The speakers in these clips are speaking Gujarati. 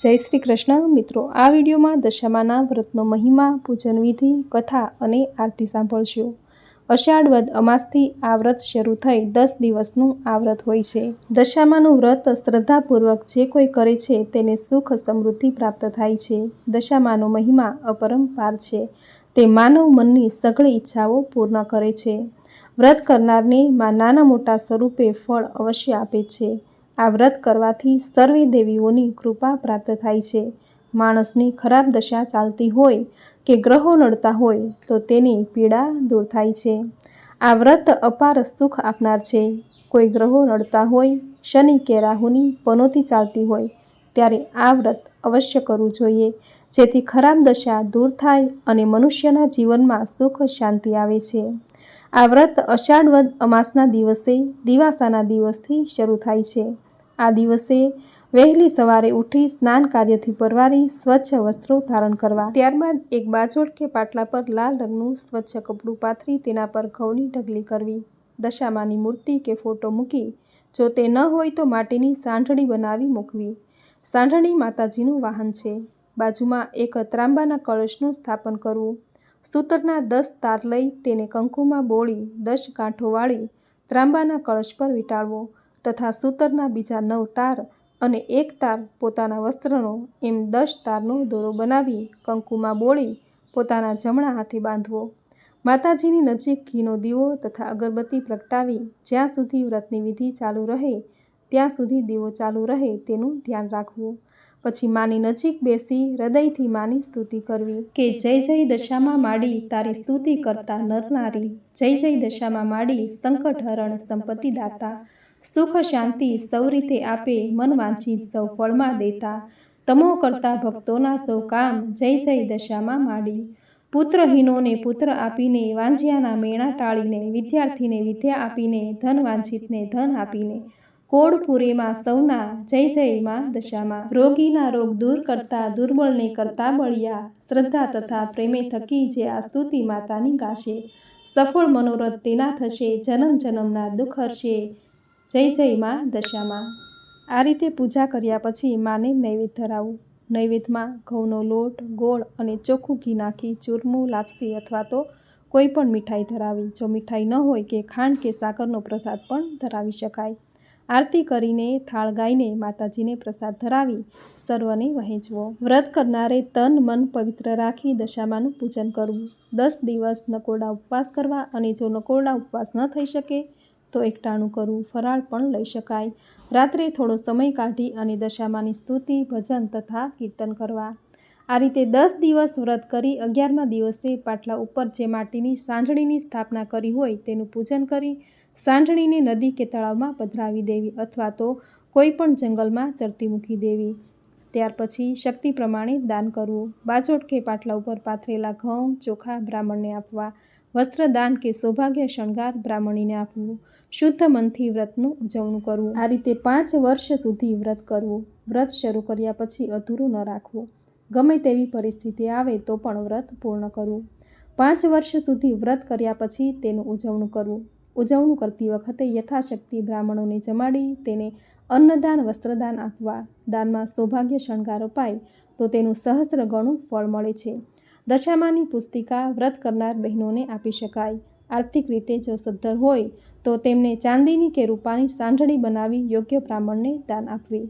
જય શ્રી કૃષ્ણ. મિત્રો, આ વિડીયોમાં દશામાના વ્રતનો મહિમા, પૂજન વિધિ, કથા અને આરતી સાંભળશો. અષાઢ વદ અમાસથી આ વ્રત શરૂ થઈ દસ દિવસનું આ વ્રત હોય છે. દશામાનું વ્રત શ્રદ્ધાપૂર્વક જે કોઈ કરે છે તેને સુખ સમૃદ્ધિ પ્રાપ્ત થાય છે. દશામાનો મહિમા અપરંપાર છે. તે માનવ મનની સઘળી ઈચ્છાઓ પૂર્ણ કરે છે. વ્રત કરનારને માં નાના મોટા સ્વરૂપે ફળ અવશ્ય આપે છે. આ વ્રત કરવાથી સર્વે દેવીઓની કૃપા પ્રાપ્ત થાય છે. માણસની ખરાબ દશા ચાલતી હોય કે ગ્રહો નડતા હોય તો તેની પીડા દૂર થાય છે. આ વ્રત અપાર સુખ આપનાર છે. કોઈ ગ્રહો નડતા હોય, શનિ કે રાહુની પનોતી ચાલતી હોય, ત્યારે આ વ્રત અવશ્ય કરવું જોઈએ. જેથી ખરાબ દશા દૂર થાય અને મનુષ્યના જીવનમાં સુખ શાંતિ આવે છે. આ વ્રત અષાઢ વદ અમાસના દિવસે દિવાસાના દિવસથી શરૂ થાય છે. આ દિવસે વહેલી સવારે ઉઠી સ્નાન કાર્યથી પરવારી સ્વચ્છ વસ્ત્રો ધારણ કરવા. ત્યારબાદ એક બાજોડ કે પાટલા પર લાલ રંગનું સ્વચ્છ કપડું પાથરી તેના પર ઘઉંની ઢગલી કરવી. દશામાની મૂર્તિ કે ફોટો મૂકી જો તે ન હોય તો માટીની સાંઠણી બનાવી મૂકવી. સાંઠણી માતાજીનું વાહન છે. બાજુમાં એક ત્રાંબાના કળશનું સ્થાપન કરવું. સૂતરના દસ તાર લઈ તેને કંકુમાં બોળી દસ કાંઠો વાળી ત્રાંબાના કળશ પર વીંટાળવો. તથા સૂતરના બીજા નવ તાર અને એક તાર પોતાના વસ્ત્રનો એમ દસ તારનો દોરો બનાવી કંકુમાં બોળી પોતાના જમણા હાથે બાંધવો. માતાજીની નજીક ઘીનો દીવો તથા અગરબત્તી પ્રગટાવી જ્યાં સુધી વ્રતની વિધિ ચાલુ રહે ત્યાં સુધી દીવો ચાલુ રહે તેનું ધ્યાન રાખવું. પછી માની નજીક બેસી હૃદયથી માની સ્તુતિ કરવી કે જય જય દશામાં માડી તારી સ્તુતિ કરતા નરનારી. જય જય દશામાં માડી સંકટ હરણ સંપત્તિ દાતા સુખ શાંતિ સૌ રીતે આપે, મન વાંચી સૌ ફળમાં દેતા. તમો કરતા ભક્તોના સૌ કામ જય જય દશામાં માડી. પુત્રહીનોને પુત્ર આપીને, વાંજિયાના મેણા ટાળીને, વિદ્યાર્થીને વિદ્યા આપીને, ધન વાંછિતને ધન આપીને, કોડપુરેમાં સૌના જય જય માં દશામાં. રોગીના રોગ દૂર કરતા, દુર્બળને કરતા બળિયા, શ્રદ્ધા તથા પ્રેમે થકી જે આ સ્તુતિ માતાની ગાશે. સફળ મનોરથ તેના થશે, જન્મ જન્મના દુઃખ હરશે જય જય માં દશામાં. આ રીતે પૂજા કર્યા પછી માને નૈવેદ્ય ધરાવવું નૈવેદ્યમાં ઘઉંનો લોટ, ગોળ અને ચોખ્ખું ઘી નાખી ચૂરમું, લાપસી અથવા તો કોઈ પણ મીઠાઈ ધરાવી. જો મીઠાઈ ન હોય કે ખાંડ કે સાકરનો પ્રસાદ પણ ધરાવી શકાય. આરતી કરીને થાળ ગાઈને માતાજીને પ્રસાદ ધરાવી સર્વને વહેંચવો. વ્રત કરનારે તન મન પવિત્ર રાખી દશામાનું પૂજન કરવું. દસ દિવસ નકોરડા ઉપવાસ કરવા અને જો નકોરડા ઉપવાસ ન થઈ શકે તો એકટાણું કરવું ફરાળ પણ લઈ શકાય. રાત્રે થોડો સમય કાઢી અને દશામાની સ્તુતિ, ભજન તથા કીર્તન કરવા. આ રીતે દસ દિવસ વ્રત કરી અગિયારમા દિવસે પાટલા ઉપર જે માટીની સાંજણીની સ્થાપના કરી હોય તેનું પૂજન કરી સાંજણીને નદી કે તળાવમાં પધરાવી દેવી અથવા તો કોઈ પણ જંગલમાં ચરતી મૂકી દેવી. ત્યાર પછી શક્તિ પ્રમાણે દાન કરવું. બાજોટ કે પાટલા ઉપર પાથરેલા ઘઉં, ચોખા બ્રાહ્મણને આપવા. વસ્ત્રદાન કે સૌભાગ્ય શણગાર બ્રાહ્મણીને આપવું. શુદ્ધ મનથી વ્રતનું ઉજવણું કરવું. આ રીતે પાંચ વર્ષ સુધી વ્રત કરવું. વ્રત શરૂ કર્યા પછી અધૂરું ન રાખવું. ગમે તેવી પરિસ્થિતિ આવે તો પણ વ્રત પૂર્ણ કરવું. પાંચ વર્ષ સુધી વ્રત કર્યા પછી તેનું ઉજવણું કરવું. ઉજવણું કરતી વખતે યથાશક્તિ બ્રાહ્મણોને જમાડી, તેને અન્નદાન, વસ્ત્રદાન આપવા, દાનમાં સૌભાગ્ય શણગાર અપાય તો તેનું સહસ્ત્ર ગણું ફળ મળે છે. દશામાની પુસ્તિકા વ્રત કરનાર બહેનોને આપી શકાય. આર્થિક રીતે જો સદ્ધર હોય તો તેમને ચાંદીની કે રૂપાની સાંઢળી બનાવી યોગ્ય બ્રાહ્મણને દાન આપવી.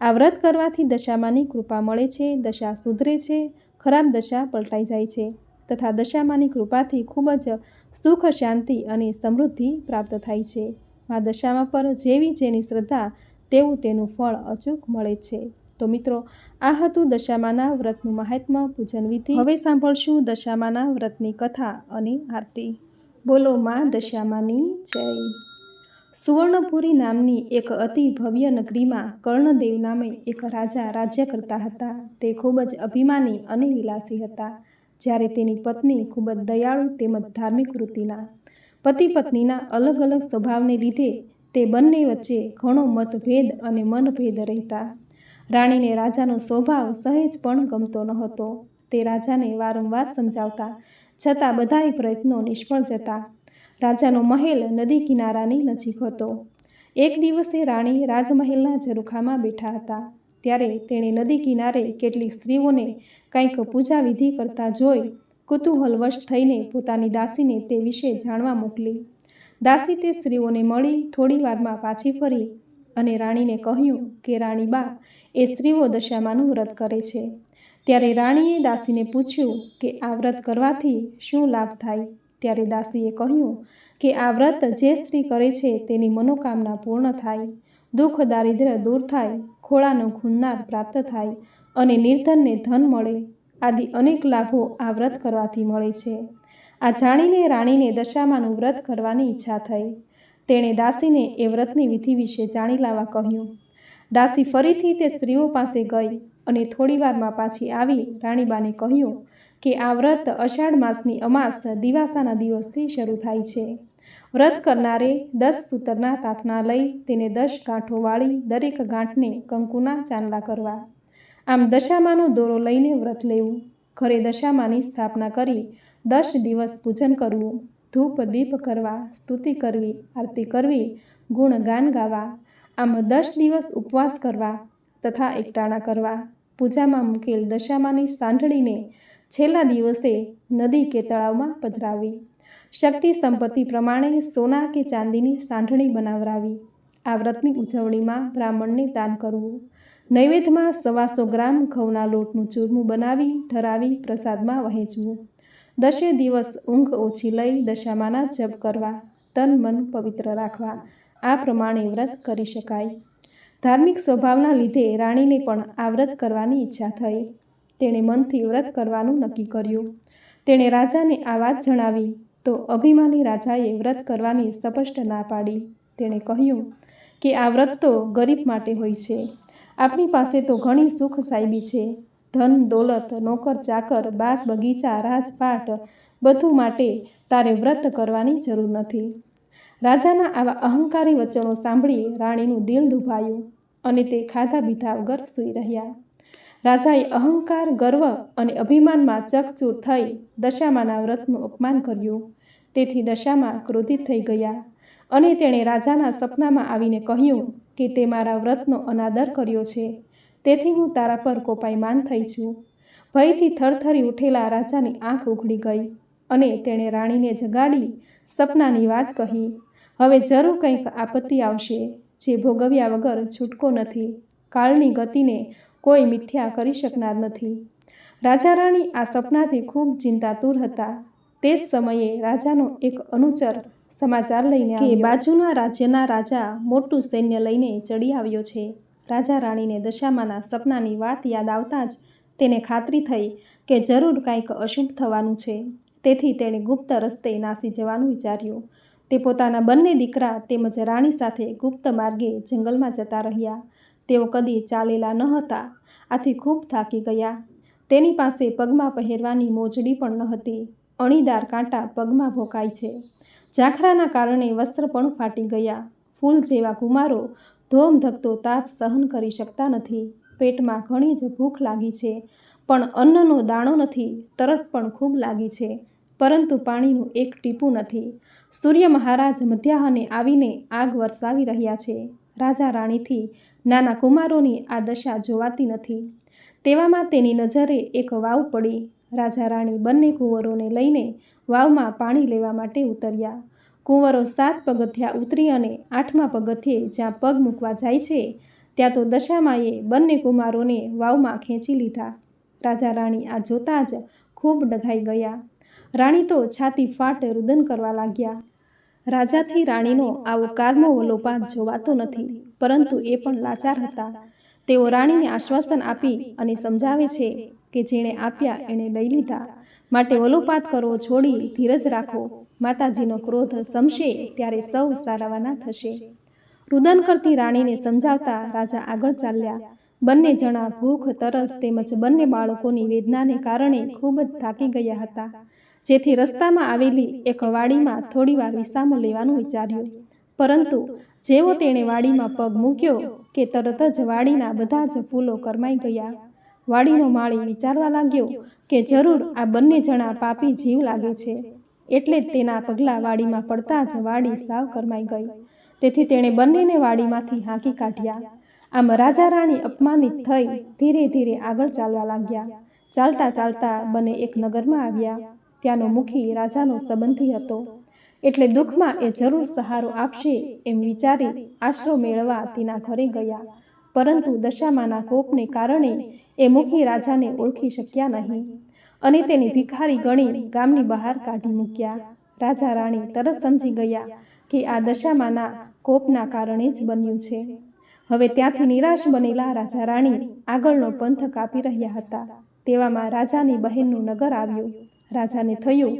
આ વ્રત કરવાથી દશામાની કૃપા મળે છે, દશા સુધરે છે, ખરાબ દશા પલટાઈ જાય છે તથા દશામાની કૃપાથી ખૂબ જ સુખ, શાંતિ અને સમૃદ્ધિ પ્રાપ્ત થાય છે. આ દશામાં પર જેવી જેની શ્રદ્ધા, તેવું તેનું ફળ અચૂક મળે છે. તો મિત્રો, આ હતું દશામાના વ્રતનું મહાત્મ્ય પૂજન વિધિ હવે સાંભળશું દશામાના વ્રતની કથા અને આરતી. બોલો માં દશામાની, જય. સુવર્ણપુરી નામની એક અતિ ભવ્ય નગરીમાં કર્ણદેવ નામે એક રાજા રાજ્ય કરતા હતા. તે ખૂબ જ અભિમાની અને વિલાસી હતા. જ્યારે તેની પત્ની ખૂબ જ દયાળુ તેમજ ધાર્મિક વૃત્તિના પતિ પત્નીના અલગ અલગ સ્વભાવને લીધે તે બંને વચ્ચે ઘણો મતભેદ અને મનભેદ રહેતા. રાણીને રાજાનો સ્વભાવ સહેજ પણ ગમતો ન હતો તે રાજાને વારંવાર સમજાવતા છતાં બધાય પ્રયત્નો નિષ્ફળ જતા. રાજાનો મહેલ નદી કિનારાની નજીક હતો. એક દિવસે રાણી રાજમહેલના ઝરૂખામાં બેઠા હતા. ત્યારે તેણે નદી કિનારે કેટલીક સ્ત્રીઓને કંઈક પૂજા વિધિ કરતા જોઈ કુતૂહલવશ થઈને પોતાની દાસીને તે વિશે જાણવા મોકલી. દાસી તે સ્ત્રીઓને મળી થોડી વારમાં પાછી ફરી અને રાણીને કહ્યું કે, રાણીબા, એ સ્ત્રીઓ દશામાનું વ્રત કરે છે. ત્યારે રાણીએ દાસીને પૂછ્યું કે આ વ્રત કરવાથી શું લાભ થાય? ત્યારે દાસીએ કહ્યું કે આ વ્રત જે સ્ત્રી કરે છે તેની મનોકામના પૂર્ણ થાય, દુઃખ દારિદ્ર્ય દૂર થાય, ખોળાનો ખૂનનાર પ્રાપ્ત થાય અને નિર્ધનને ધન મળે આદિ અનેક લાભો આ વ્રત કરવાથી મળે છે. આ જાણીને રાણીને દશામાનું વ્રત કરવાની ઈચ્છા થઈ. તેણે દાસીને એ વ્રતની વિધિ વિશે જાણી લાવવા કહ્યું, દાસી ફરીથી તે સ્ત્રીઓ પાસે ગઈ અને થોડીવારમાં પાછી આવી રાણીબાને કહ્યું કે આ વ્રત અષાઢ માસની અમાસ દિવાસાના દિવસથી શરૂ થાય છે. વ્રત કરનારે દસ સૂતરના તાંતણા લઈ તેને દસ ગાંઠો વાળી દરેક ગાંઠને કંકુના ચાંદલા કરવા. આમ દશામાનો દોરો લઈને વ્રત લેવું. ઘરે દશામાની સ્થાપના કરી દસ દિવસ પૂજન કરવું. ધૂપ, દીપ કરવા, સ્તુતિ કરવી, આરતી કરવી ગુણગાન ગાવા. આમ દસ દિવસ ઉપવાસ કરવા તથા એકટાણા કરવા પૂજામાં મૂકેલ દશામાની સાંઢળીને છેલ્લા દિવસે નદી કે તળાવમાં પધરાવી. શક્તિ સંપત્તિ પ્રમાણે સોના કે ચાંદીની સાંઠણી બનાવરાવી. આ વ્રતની ઉજવણીમાં બ્રાહ્મણને દાન કરવું. નૈવેદ્યમાં સવાસો ગ્રામ ઘઉંના લોટનું ચૂરમું બનાવી, ધરાવી, પ્રસાદમાં વહેંચવું. દશે દિવસ ઊંઘ ઓછી લઈ દશામાના જપ કરવા, તન મન પવિત્ર રાખવા. આ પ્રમાણે વ્રત કરી શકાય. ધાર્મિક સ્વભાવના લીધે રાણીને પણ આ વ્રત કરવાની ઈચ્છા થઈ. તેણે મનથી વ્રત કરવાનું નક્કી કર્યું. તેણે રાજાને આ વાત જણાવી તો અભિમાની રાજાએ વ્રત કરવાની સ્પષ્ટ ના પાડી. તેણે કહ્યું કે આ વ્રત તો ગરીબ માટે હોય છે. આપણી પાસે તો ઘણી સુખ સાહેબી છે. ધન, દોલત, નોકર, ચાકર, બાગ, બગીચા, રાજપાટ બધું માટે તારે વ્રત કરવાની જરૂર નથી. રાજાના આવા અહંકારી વચનો સાંભળી રાણીનું દિલ દુભાયું અને તે ખાધા પીધા વગર સૂઈ રહ્યા. રાજાએ અહંકાર, ગર્વ અને અભિમાનમાં ચકચૂર થઈ દશામાના વ્રતનું અપમાન કર્યું. તેથી દશામાં ક્રોધિત થઈ ગયા અને તેણે રાજાના સપનામાં આવીને કહ્યું કે તે મારા વ્રતનો અનાદર કર્યો છે. તેથી હું તારા પર કોપાયમાન થઈ છું. ભયથી થરથરી ઉઠેલા રાજાની આંખ ઉઘડી ગઈ અને તેણે રાણીને જગાડી સપનાની વાત કહી. હવે જરૂર કંઈક આપત્તિ આવશે જે ભોગવ્યા વગર છૂટકો નથી. કાળની ગતિને કોઈ મિથ્યા કરી શકનાર નથી. રાજા રાણી આ સપનાથી ખૂબ ચિંતાતુર હતા. તે જ સમયે રાજાનો એક અનુચર સમાચાર લઈને કે બાજુના રાજ્યના રાજા મોટું સૈન્ય લઈને ચડી આવ્યો છે. રાજા રાણીને દશામાના સપનાની વાત યાદ આવતા જ તેને ખાતરી થઈ કે જરૂર કાંઈક અશુભ થવાનું છે. તેથી તેણે ગુપ્ત રસ્તે નાસી જવાનું વિચાર્યું. તે પોતાના બંને દીકરા તેમજ રાણી સાથે ગુપ્ત માર્ગે જંગલમાં જતા રહ્યા. તેઓ કદી ચાલેલા ન હતા. આથી ખૂબ થાકી ગયા. તેની પાસે પગમાં પહેરવાની મોજડી પણ ન હતી. અણીદાર કાંટા પગમાં ભોકાય છે. ઝાખરાના કારણે વસ્ત્ર પણ ફાટી ગયા. ફૂલ જેવા કુમારો ધોમ ધકતો તાપ સહન કરી શકતા નથી. પેટમાં ઘણી જ ભૂખ લાગી છે. પણ અન્નનો દાણો નથી. તરસ પણ ખૂબ લાગી છે. પરંતુ પાણીનું એક ટીપું નથી. સૂર્ય મહારાજ મધ્યાહને આવીને આગ વરસાવી રહ્યા છે. રાજા રાણીથી નાના કુમારોની આ દશા જોવાતી નથી. તેવામાં તેની નજરે એક વાવ પડી. રાજા રાણી બંને કુંવરોને લઈને વાવમાં પાણી લેવા માટે ઉતર્યા. કુંવરો સાત પગથિયા ઉતરી અને આઠમા પગથિયે જ્યાં પગ મૂકવા જાય છે, ત્યાં તો દશામાએ બંને કુમારોને વાવમાં ખેંચી લીધા. રાજા રાણી આ જોતાં જ ખૂબ ડઘાઈ ગયા. રાણી તો છાતી ફાટ રુદન કરવા લાગ્યા. રાજાથી રાણીનો આવો કારમો વલોપાત જોવાતો નથી, પરંતુ એ પણ લાચાર હતા. તેઓ રાણીને આશ્વાસન આપી અને સમજાવે છે કે જેણે આપ્યા એણે લઈ લીધા. માટે વલોપાત કરવો છોડી ધીરજ રાખો, માતાજીનો ક્રોધ સમશે ત્યારે સૌ સારાવાના થશે. રુદન કરતી રાણીને સમજાવતા રાજા આગળ ચાલ્યા. બંને જણા ભૂખ, તરસ તેમજ બંને બાળકોની વેદનાને કારણે ખૂબ જ થાકી ગયા હતા. જેથી રસ્તામાં આવેલી એક વાડીમાં થોડીવાર વિસામો લેવાનું વિચાર્યું. પરંતુ જેવો તેણે વાડીમાં પગ મૂક્યો કે તરત જ વાડીના બધા જ ફૂલો કરમાઈ ગયા. વાડીનો માળી વિચારવા લાગ્યો કે જરૂર આ બંને જણા પાપી જીવ લાગે છે. એટલે જ તેના પગલાં વાડીમાં પડતા જ વાડી સાવ કરમાઈ ગઈ. તેથી તેણે બંનેને વાડીમાંથી હાંકી કાઢ્યા. આમ રાજા રાણી અપમાનિત થઈ ધીરે ધીરે આગળ ચાલવા લાગ્યા. ચાલતા ચાલતા બંને એક નગરમાં આવ્યા. ત્યાંનો મુખી રાજાનો સંબંધી હતો. એટલે દુઃખમાં એ જરૂર સહારો આપશે એમ વિચારી આશરો મેળવા તેના ઘરે ગયા. પરંતુ દશામાના કોપને કારણે એ મુખી રાજાને ઓળખી શક્યા નહીં અને તેને ભિખારી ગણી ગામની બહાર કાઢી મૂક્યા. રાજા રાણી તરત સમજી ગયા કે આ દશામાના કોપના કારણે જ બન્યું છે. હવે ત્યાંથી નિરાશ બનેલા રાજા રાણી આગળનો પંથ કાપી રહ્યા હતા. તેવામાં રાજાની બહેનનું નગર આવ્યું. રાજાને થયું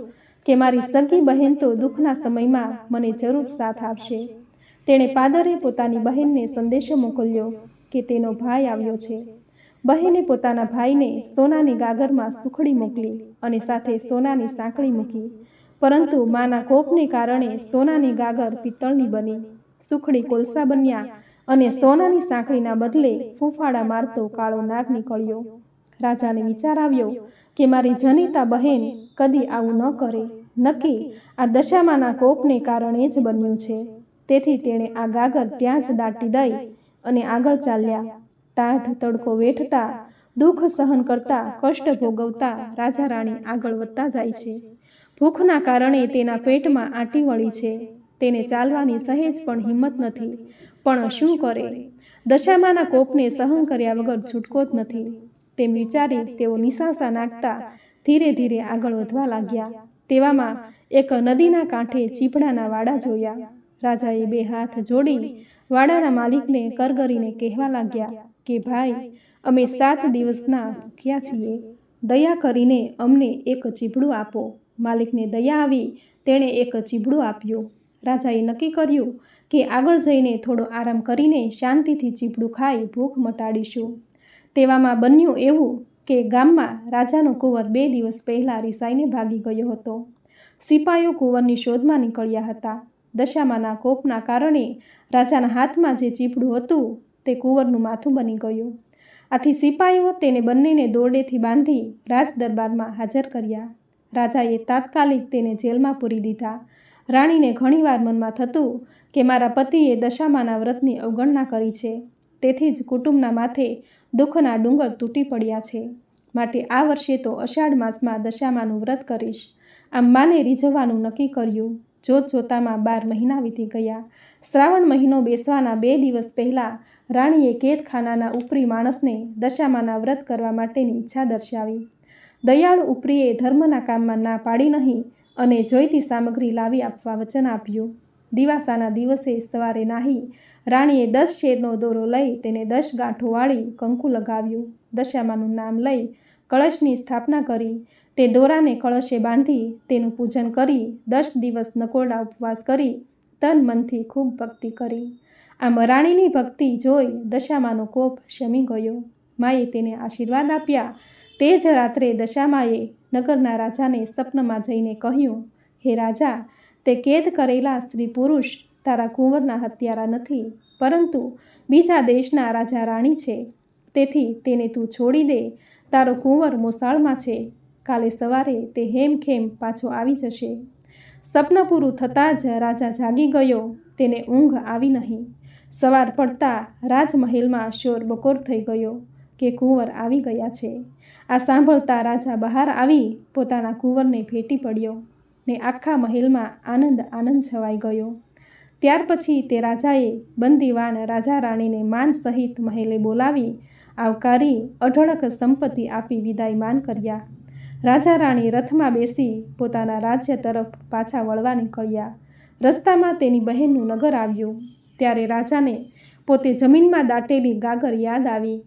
કે મારી સગી બહેન તો દુઃખના સમયમાં મને જરૂર સાથ આપશે. તેણે પાદરે પોતાની બહેનને સંદેશો મોકલ્યો કે તેનો ભાઈ આવ્યો છે. બહેને પોતાના ભાઈને સોનાની ગાગરમાં સુખડી મોકલી અને સાથે સોનાની સાંકળી મૂકી, પરંતુ માના કોપને કારણે સોનાની ગાગર પિત્તળની બની. સુખડી કોલસા બન્યા અને સોનાની સાંકળીના બદલે ફૂંફાળા મારતો કાળો નાગ નીકળ્યો. રાજાને વિચાર આવ્યો કે મારી જનિતા બહેન કદી આવું ન કરે. નક્કી, આ દશામાના કોપને કારણે જ બન્યું છે. તેથી તેણે આ ગાગર ત્યાં જ દાટી દઈ અને આગળ ચાલ્યા. ટાઢ તડકો વેઠતા, દુઃખ સહન કરતા, કષ્ટ ભોગવતા રાજા રાણી આગળ વધતા જાય છે. ભૂખના કારણે તેના પેટમાં આંટી વળી છે. તેને ચાલવાની સહેજ પણ હિંમત નથી. પણ શું કરે? દશામાના કોપને સહન કર્યા વગર છૂટકો જ નથી. તેમ વિચારી તેઓ નિશાસા નાખતા ધીરે ધીરે આગળ વધવા લાગ્યા. તેવામાં એક નદીના કાંઠે ચીપડાના વાડા જોયા. રાજાએ બે હાથ જોડી વાડાના માલિકને કરગરીને કહેવા લાગ્યા કે, ભાઈ, અમે સાત દિવસના ભૂખ્યા છીએ. દયા કરીને અમને એક ચીપડું આપો. માલિકને દયા આવી, તેણે એક ચીબડું આપ્યું. રાજાએ નક્કી કર્યું કે, આગળ જઈને થોડો આરામ કરીને શાંતિથી ચીપડું ખાઈ ભૂખ મટાડીશું. તેવામાં બન્યું એવું કે ગામમાં રાજાનો કુંવર બે દિવસ પહેલાં રિસાઈને ભાગી ગયો હતો. સિપાઈઓ કુંવરની શોધમાં નીકળ્યા હતા. દશામાના કોપના કારણે રાજાના હાથમાં જે ચીપડું હતું તે કુંવરનું માથું બની ગયું. આથી સિપાઈઓ તેને બંનેને દોરડેથી બાંધી રાજ દરબારમાં હાજર કર્યા. રાજાએ તાત્કાલિક તેને જેલમાં પૂરી દીધા. રાણીને ઘણીવાર મનમાં થતું કે મારા પતિએ દશામાના વ્રતની અવગણના કરી છે. તેથી જ કુટુંબના માથે દુઃખના ડુંગર તૂટી પડ્યા છે. માટે આ વર્ષે તો અષાઢ માસમાં દશામાનું વ્રત કરીશ. આમ માને રીઝવવાનું નક્કી કર્યું. જોત જોતામાં બાર મહિના વીતી ગયા. શ્રાવણ મહિનો બેસવાના બે દિવસ પહેલાં રાણીએ કેદખાનાના ઉપરી માણસને દશામાના વ્રત કરવા માટેની ઈચ્છા દર્શાવી. દયાળુ ઉપરીએ ધર્મના કામમાં ના પાડી નહીં અને જોઈતી સામગ્રી લાવી આપવા વચન આપ્યું. દિવાસાના દિવસે સવારે નાહી રાણીએ દસ શેરનો દોરો લઈ તેને દસ ગાંઠો વાળી કંકુ લગાવ્યું. દશામાનું નામ લઈ કળશની સ્થાપના કરી. તે દોરાને કળશે બાંધી તેનું પૂજન કરી દસ દિવસ નકોરડા ઉપવાસ કરી તન મનથી ખૂબ ભક્તિ કરી. આમ રાણીની ભક્તિ જોઈ દશામાનો કોપ શમી ગયો. માએ તેને આશીર્વાદ આપ્યા. તે જ રાત્રે દશામાએ નગરના રાજાને સપનમાં જઈને કહ્યું, હે રાજા, તે કેદ કરેલા સ્ત્રી પુરુષ તારા કુંવરના હત્યારા નથી, પરંતુ બીજા દેશના રાજા રાણી છે. તેથી તેને તું છોડી દે. તારો કુંવર મોસાળમાં છે. કાલે સવારે તે હેમખેમ પાછો આવી જશે. સપન પૂરું થતાં જ રાજા જાગી ગયો. તેને ઊંઘ આવી નહીં. સવાર પડતા રાજમહેલમાં શોર બકોર થઈ ગયો કે કુંવર આવી ગયા છે. આ સાંભળતા રાજા બહાર આવી, પોતાના કુંવરને ભેટી પડ્યો ને આખા મહેલમાં આનંદ આનંદ છવાઈ ગયો. ત્યાર પછી તે રાજાએ બંદીવાન રાજા રાણીને માન સહિત મહેલે બોલાવી આવકારી અઢળક સંપત્તિ આપી વિદાયમાન કર્યા. રાજા રાણી રથમાં બેસી પોતાના રાજ્ય તરફ પાછા વળવા નીકળ્યા. રસ્તામાં તેની બહેનનું નગર આવ્યું. ત્યારે રાજાને પોતે જમીનમાં દાટેલી ગાગર યાદ આવી.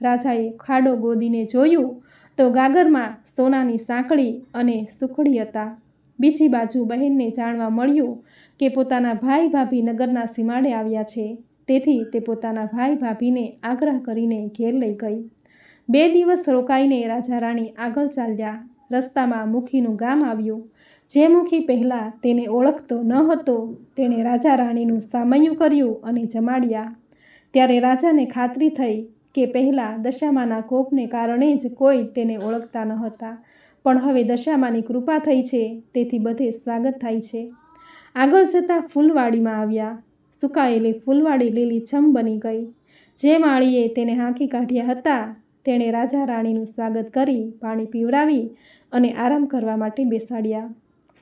રાજાએ ખાડો ગોદીને જોયું તો ગાગરમાં સોનાની સાંકળી અને સુખડી હતા. બીજી બાજુ બહેનને જાણવા મળ્યું કે પોતાના ભાઈ ભાભી નગરના સીમાડે આવ્યા છે. તેથી તે પોતાના ભાઈ ભાભીને આગ્રહ કરીને ઘેર લઈ ગઈ. બે દિવસ રોકાઈને રાજા રાણી આગળ ચાલ્યા. રસ્તામાં મુખીનું ગામ આવ્યું. જે મુખી પહેલાં તેને ઓળખતો ન હતો, તેણે રાજા રાણીનું સામયું કર્યું અને જમાડ્યા. ત્યારે રાજાને ખાતરી થઈ કે પહેલાં દશામાના કોપને કારણે જ કોઈ તેને ઓળખતા ન હતા. પણ હવે દશામાની કૃપા થઈ છે, તેથી બધે સ્વાગત થાય છે. આગળ જતાં ફૂલવાડીમાં આવ્યા. સુકાયેલી ફૂલવાડી લીલીછમ બની ગઈ. જે માળીએ તેને હાંકી કાઢ્યા હતા, તેણે રાજા રાણીનું સ્વાગત કરી, પાણી પીવડાવી અને આરામ કરવા માટે બેસાડ્યા.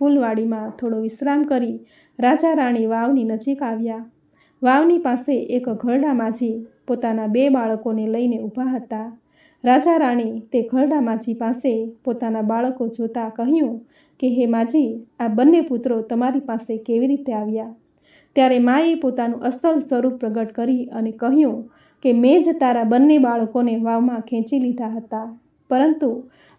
ફૂલવાડીમાં થોડો વિશ્રામ કરી રાજા રાણી વાવની નજીક આવ્યા. વાવની પાસે એક ઘરડા માજી પોતાના બે બાળકોને લઈને ઊભા હતા. રાજા રાણી તે ઘરડા માજી પાસે પોતાના બાળકો જોતા કહ્યું કે હે માજી, આ બંને પુત્રો તમારી પાસે કેવી રીતે આવ્યા? ત્યારે માએ પોતાનું અસલ સ્વરૂપ પ્રગટ કરી અને કહ્યું કે મેં જ તારા બંને બાળકોને વાવમાં ખેંચી લીધા હતા. પરંતુ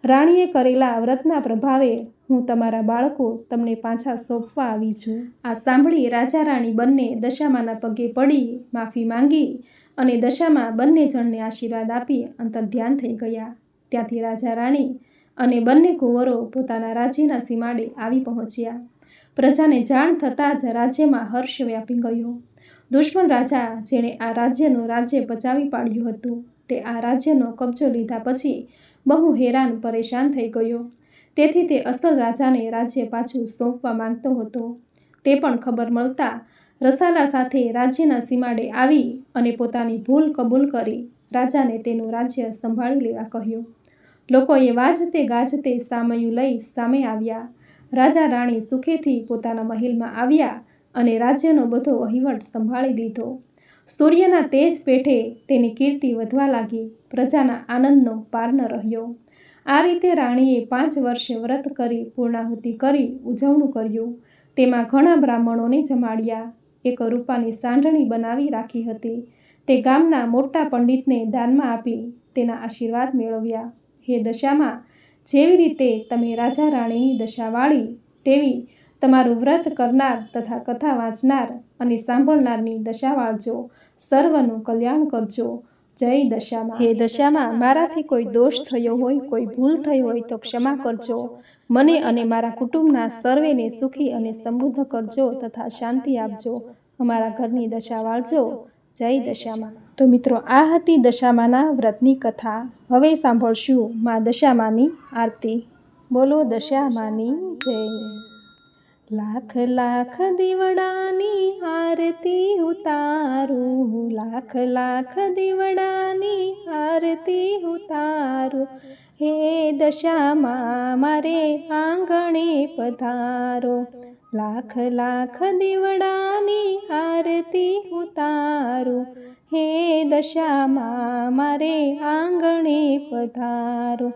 રાણીએ કરેલા વ્રતના પ્રભાવે હું તમારા બાળકો તમને પાછા સોંપવા આવી છું. આ સાંભળી રાજા રાણી બંને દશામાના પગે પડી, માફી માંગી અને દશામાં બંને જણને આશીર્વાદ આપી અંતર ધ્યાન થઈ ગયા. ત્યાંથી રાજા રાણી અને બંને કુંવરો પોતાના રાજ્યના સીમાડે આવી પહોંચ્યા. પ્રજાને જાણ થતાં જ રાજ્યમાં હર્ષ વ્યાપી ગયો. દુશ્મન રાજા, જેણે આ રાજ્યનું રાજ્ય બચાવી પાડ્યું હતું, તે આ રાજ્યનો કબજો લીધા પછી બહુ હેરાન પરેશાન થઈ ગયો. તેથી તે અસલ રાજાને રાજ્ય પાછું સોંપવા માંગતો હતો. તે પણ ખબર મળતા રસાલા સાથે રાજ્યના સીમાડે આવી અને પોતાની ભૂલ કબૂલ કરી રાજાને તેનું રાજ્ય સંભાળી લેવા કહ્યું. લોકોએ વાજતે ગાજતે સામયું લઈ સામે આવ્યા. રાજા રાણી સુખેથી પોતાના મહેલમાં આવ્યા અને રાજ્યનો બધો વહીવટ સંભાળી લીધો. સૂર્યના તેજ પેઠે તેની કીર્તિ વધવા લાગી. પ્રજાના આનંદનો પાર ન રહ્યો. આ રીતે રાણીએ પાંચ વર્ષે વ્રત કરી પૂર્ણાહુતિ કરી ઉજવણું કર્યું. તેમાં ઘણા બ્રાહ્મણોને જમાડ્યા. એક રૂપાની સાંઢણી બનાવી રાખી હતી. તે ગામના મોટા પંડિતને દાનમાં આપી તેના આશીર્વાદ મેળવ્યા. હે દશામાં જેવી રીતે તમે રાજા રાણીની દશા વાળી, તેવી તમારું વ્રત કરનાર તથા કથા વાંચનાર અને સાંભળનારની દશા વાળજો. સર્વનું કલ્યાણ કરજો. જય દશામાં. હે દશામાં, મારાથી કોઈ દોષ થયો હોય, કોઈ ભૂલ થઈ હોય તો ક્ષમા કરજો. મને અને મારા કુટુંબના સર્વેને સુખી અને સમૃદ્ધ કરજો તથા શાંતિ આપજો. અમારા ઘરની દશા વાળજો. જય દશામાં. તો મિત્રો, આ હતી દશામાના વ્રતની કથા. હવે સાંભળશું મા દશામાની આરતી. બોલો દશામાની જય. લાખ લાખ દીવડાની આરતી ઉતારું. લાખ લાખ દીવડાની આરતી ઉતારું. હે દશામાં, મારે આંગણે પધારો. લાખ લાખ દીવડાની આરતી ઉતારું. હે દશામાં મારે આંગણે પધારો.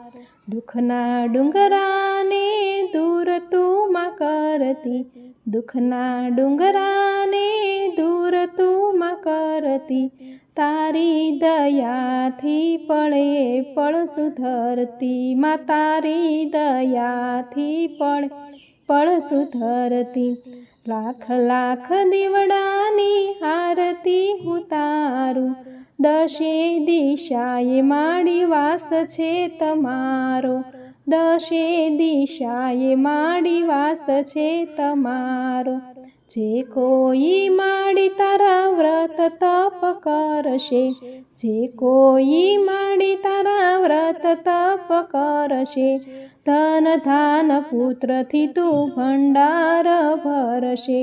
દુઃખના ડુંગરાને દૂર તું માં કરતી. દુઃખના ડુંગરાને દૂર તું માં કરતી. તારી દયાથી પળે પળ સુધરતી. માં તારી દયાથી પળે પળ સુધરતી. લાખ લાખ દીવડાની આરતી તારું. દશે દિશાએ માડી વાસ છે તમારો. દશે દિશાએ માડી વાસ છે તમારો. જે કોઈ માડી તારા વ્રત તપ કરશે, જે કોઈ માડી તારા વ્રત તપ કરશે, ધન ધાન પુત્રથી તું ભંડાર ભરશે,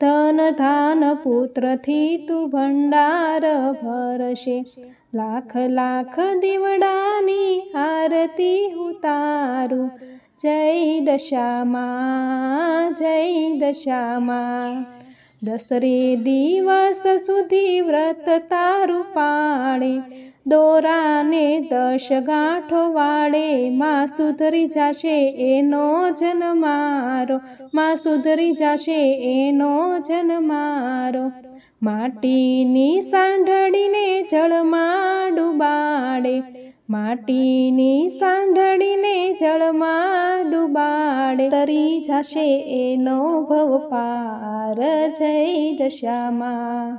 ધન ધાન પુત્રથી તું ભંડાર ભરશે, લાખ લાખ દીવડાની આરતી ઉતારું જય દશામાં જય દશામાં. દસરે દિવસ સુધી વ્રત તારું પાડે દોરાને દશ ગાંઠો વાળે. માં સુધરી જશે એનો જન્મારો માં સુધરી જશે એનો જન્મારો માટીની સાંઢળીને જળમાં ડુબાડે, માટીની સાંઢળીને જળમાં ડૂબાડે તરી જશે એનો ભવ પાર જય દશામાં.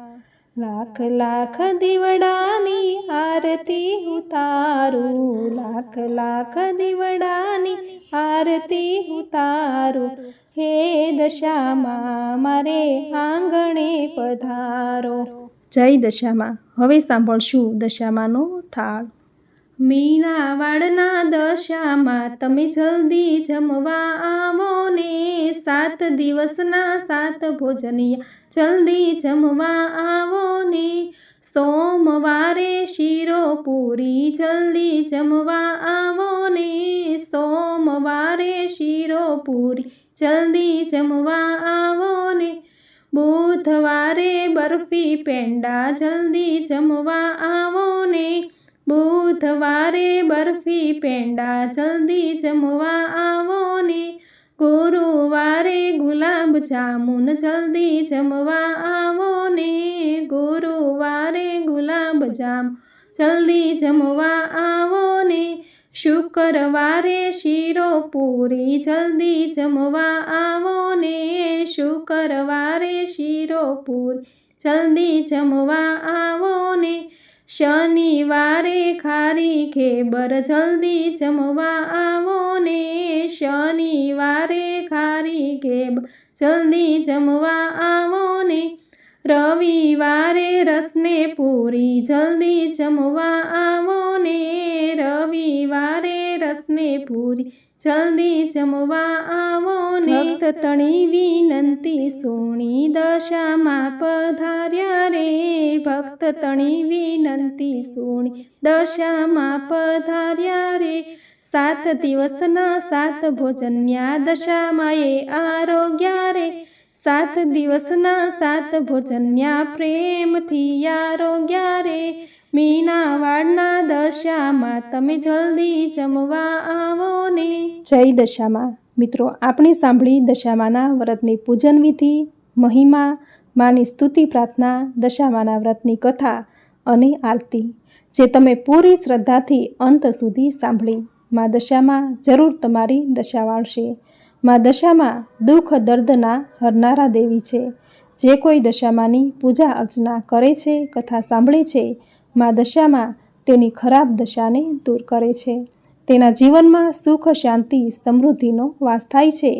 લાખ લાખ દીવડાની આરતી ઉતારું લાખ લાખ દીવડાની આરતી ઉતારું હે દશામાં મારે આંગણે પધારો. જય દશામાં. હવે સાંભળશું દશામાનો થાળ. મીના વાળના દશામાં તમે જલ્દી જમવા આવો ને સાત દિવસના સાત ભોજનિયા જલ્દી જમવા આવો ને સોમવારે શીરો પૂરી જલ્દી જમવા આવો ને સોમવારે શીરો પૂરી જલ્દી જમવા આવો ને બુધવારે બરફી પેંડા જલ્દી જમવા આવો ને બુધવારે બરફી પેંડા જલ્દી જમવા આવો ને. ગુરુવારે ગુલાબ જામુન જલ્દી જમવા આવો ને. ગુરુવારે ગુલાબ જામ જલ્દી જમવા આવો ને. શુક્રવારે શીરો પૂરી જલ્દી જમવા આવો ને. શુક્રવારે શીરો પૂરી જલ્દી જમવા આવો ને. શનિવારે ખારી ખેબર જલ્દી જમવા આવો ને. શનિવારે ખારી ખેબર જલ્દી જમવા આવો ને. રવિવારે રસને પૂરી જલ્દી જમવા આવો ને. રવિવારે રસને પૂરી જલ્દી જમવા આવો ને. તણી વિનંતી, સોણી દશામાં પધાર્યા રે. ભક્ત તણી વિનંતી, સોણી દશામાં પધાર્યા રે. સાત દિવસના સાત ભોજન્યા દશામાએ આરોગ્યા રે. સાત દિવસના સાત ભોજન્યા પ્રેમથી આરોગ્યા રે. મીનાવાડના દશામાં તમે જલ્દી જમવા આવો ને. જય દશામાં. મિત્રો, આપણે સાંભળી દશામાના વ્રતની પૂજન વિધિ, મહિમા, માની સ્તુતિ, પ્રાર્થના, દશામાના વ્રતની કથા અને આરતી, જે તમે પૂરી શ્રદ્ધાથી અંત સુધી સાંભળી. મા દશામાં જરૂર તમારી દશા વાળશે. મા દશામાં દુઃખ દર્દના હરનારા દેવી છે. જે કોઈ દશામાની પૂજા અર્ચના કરે છે, કથા સાંભળે છે મા દશામાં તેની ખરાબ દશાને દૂર કરે છે. તેના જીવનમાં સુખ, શાંતિ, સમૃદ્ધિનો વાસ થાય છે.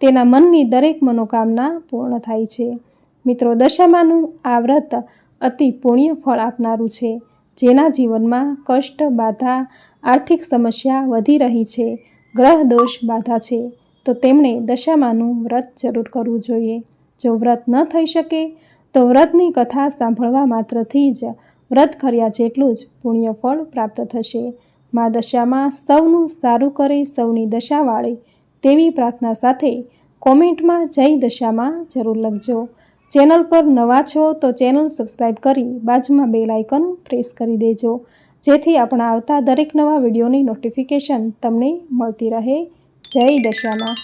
તેના મનની દરેક મનોકામના પૂર્ણ થાય છે. મિત્રો, દશામાનું આ વ્રત અતિ પુણ્ય ફળ આપનારું છે, જેના જીવનમાં કષ્ટ, બાધા, આર્થિક સમસ્યા વધી રહી છે, ગ્રહ દોષ, બાધા છે. તો તેમણે દશામાનું વ્રત જરૂર કરવું જોઈએ. જો વ્રત ન થઈ શકે, તો વ્રતની કથા સાંભળવા માત્રથી જ વ્રત કર્યા જેટલું જ પુણ્ય ફળ પ્રાપ્ત થશે. મા દશામાં સૌનું સારું કરે સૌની દશા વાળે તેવી પ્રાર્થના સાથે કોમેન્ટમાં જય દશામાં જરૂર લખજો. ચેનલ પર નવા છો તો ચેનલ સબસ્ક્રાઈબ કરી બાજુમાં બેલ આઇકન પ્રેસ કરી દેજો. જેથી આપણા આવતા દરેક નવા વિડીયોની નોટિફિકેશન તમને મળતી રહે. જય દશામાં.